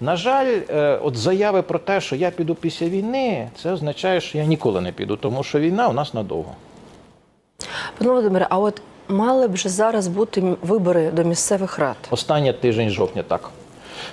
На жаль, е, от заяви про те, що я піду після війни, це означає, що я ніколи не піду, тому що війна у нас надовго. Пане Володимире, а от мали б вже зараз бути вибори до місцевих рад. Останній тиждень жовтня, так.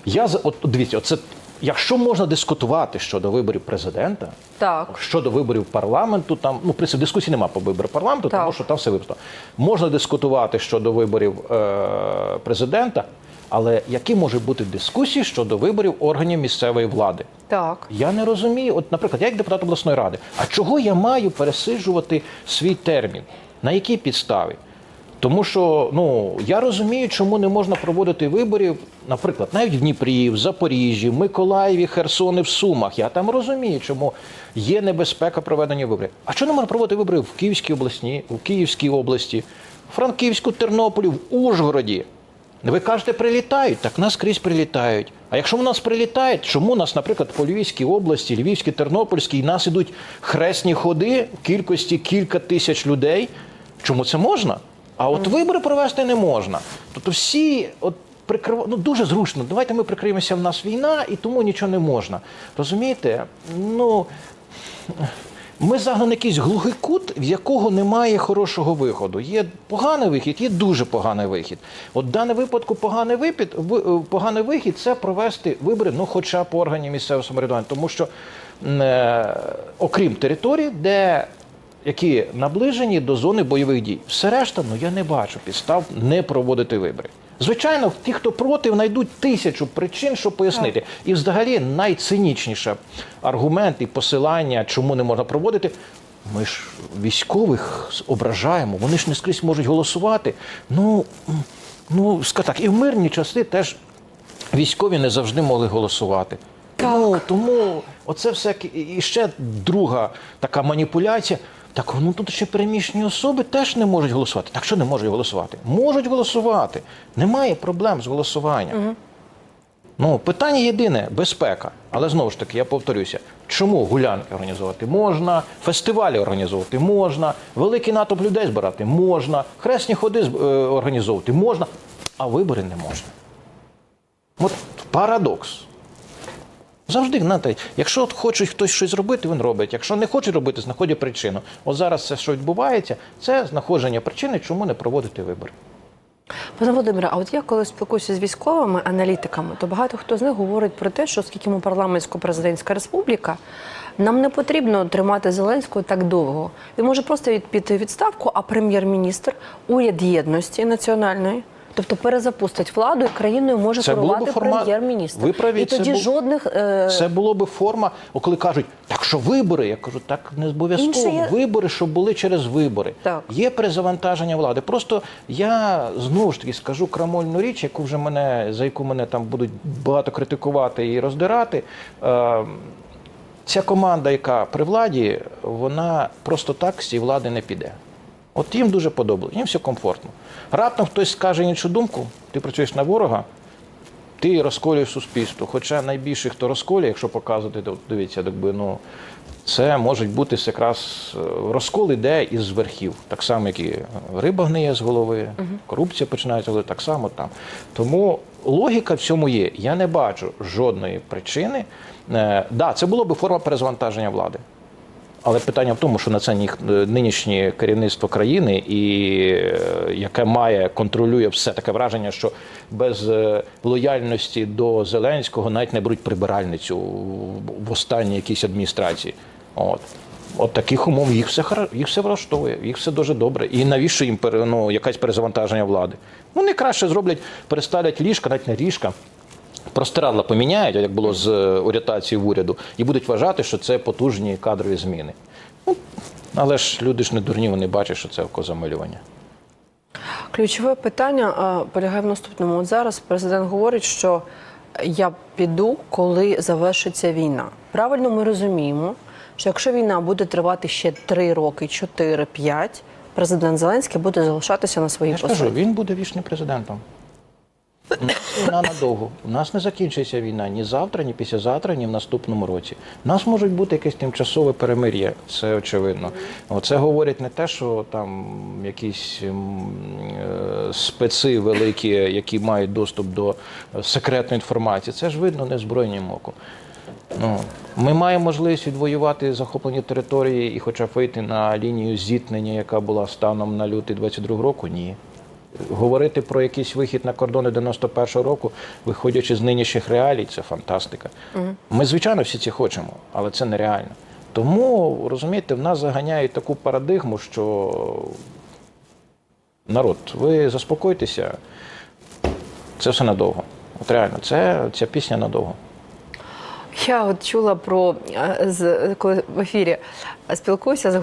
Я за- от дивіться, оце, якщо можна дискутувати щодо виборів президента, Так. щодо виборів парламенту, там ну принципі дискусії немає по виборах парламенту, Так. тому що там все виписано. Можна дискутувати щодо виборів е- президента, але які можуть бути дискусії щодо виборів органів місцевої влади? Так. Я не розумію. От, наприклад, я як депутат обласної ради, а чого я маю пересиджувати свій термін? На якій підставі? Тому що ну я розумію, чому не можна проводити виборів, наприклад, навіть в Дніпрі, в Запоріжжі, в Миколаєві, Херсоні, в Сумах. Я там розумію, чому є небезпека проведення виборів. А чому не можна проводити вибори в Київській обласні, в Київській області, в Франківську, Тернополі, в Ужгороді? Ви кажете, прилітають, так нас скрізь прилітають. А якщо в нас прилітають, чому нас, наприклад, по Львівській області, Львівській, Тернопільській, нас ідуть хресні ходи в кількості кілька тисяч людей? Чому це можна? А от вибори провести не можна. Тобто всі от прикрив... ну дуже зручно. Давайте ми прикриємося, в нас війна, і тому нічого не можна. Розумієте? Ну. Ми загнали якийсь глухий кут, в якого немає хорошого виходу. Є поганий вихід, є дуже поганий вихід. От в даному випадку поганий випід, е, поганий вихід це провести вибори, ну хоча по органі місцевого самоврядування, тому що е, окрім територій, де які наближені до зони бойових дій, все решта, ну я не бачу підстав не проводити вибори. Звичайно, ті, хто проти, знайдуть тисячу причин, щоб пояснити. І взагалі найцинічніше аргумент і посилання, чому не можна проводити. Ми ж військових ображаємо, вони ж не скрізь можуть голосувати. Ну, ну так, і в мирні часи теж військові не завжди могли голосувати. Ну, тому оце все і ще друга така маніпуляція. Так ну тут ще переміщені особи теж не можуть голосувати. Так що не можуть голосувати? Можуть голосувати. Немає проблем з голосуванням. Ну, питання єдине безпека. Але знову ж таки, я повторюся, чому гулянки організовувати можна, фестивалі організовувати можна, великий натовп людей збирати можна, хресні ходи е, організовувати можна, а вибори не можна. От парадокс. Завжди, знаєте, якщо от хоче хтось щось зробити, він робить. Якщо не хоче робити, знаходить причину. От зараз це, що відбувається, це знаходження причини, чому не проводити вибори. Пане Володимире, а от я коли спілкуюся з військовими аналітиками, то багато хто з них говорить про те, що оскільки ми парламентсько-президентська республіка, нам не потрібно тримати Зеленського так довго. Він може просто піти відставку, а прем'єр-міністр, уряд єдності національної. Тобто перезапустить владу і країною може Це керувати би формат- прем'єр-міністр. Ви праві, і це тоді бу- жодних е... Це було би форма, коли кажуть, так що вибори? Я кажу, так не обов'язково. Є- Вибори, щоб були через вибори. Так. Є перезавантаження влади. Просто я знову ж таки скажу крамольну річ, яку вже мене за яку мене там будуть багато критикувати і роздирати. Е, ця команда, яка при владі, вона просто так з цієї влади не піде. От їм дуже подобається, їм все комфортно. Раптом хтось скаже іншу думку, ти працюєш на ворога, ти розколюєш суспільство. Хоча найбільший, хто розколює, якщо показувати, то дивіться, якби, ну, це може бути якраз е, розкол іде із верхів, так само, як і риба гниє з голови, корупція починається голови, так само там. Тому логіка в цьому є. Я не бачу жодної причини. Е, да, це було би форма перезвантаження влади. Але питання в тому, що на це нинішнє керівництво країни, і е, яке має контролює все таке враження, що без е, лояльності до Зеленського навіть не беруть прибиральницю в- останній якійсь адміністрації. От. От таких умов їх все їх все влаштовує, їх все дуже добре. І навіщо їм ну, якась перезавантаження влади? Вони краще зроблять, переставлять ліжка, навіть не ліжка. Простирадла поміняють, як було з е, орієнтацією в уряду, і будуть вважати, що це потужні кадрові зміни. Ну, але ж люди ж не дурні, вони бачать, що це окозамилювання. Ключове питання полягає в наступному. От зараз президент говорить, що я піду, коли завершиться війна. Правильно ми розуміємо, що якщо війна буде тривати ще 3 роки, 4, 5, президент Зеленський буде залишатися на своїй Я ж кажу, він буде вічним президентом. Війна надовго. У нас не закінчується війна ні завтра, ні післязавтра, ні в наступному році. У нас можуть бути якесь тимчасове перемир'я, це очевидно. Це говорить не те, що там якісь е, специ великі, які мають доступ до е, секретної інформації. Це ж видно незброєнім оком. Ну, ми маємо можливість відвоювати захоплені території і хоча вийти на лінію зіткнення, яка була станом на лютий 22 року, ні. Говорити про якийсь вихід на кордони 91-го року, виходячи з нинішніх реалій, це фантастика. Ми, звичайно, всі ці хочемо, але це нереально. Тому, розумієте, в нас заганяють таку парадигму, що народ, ви заспокойтеся, це все надовго. От реально, це ця пісня надовго. Я от чула про е, коли в ефірі спілкуюся з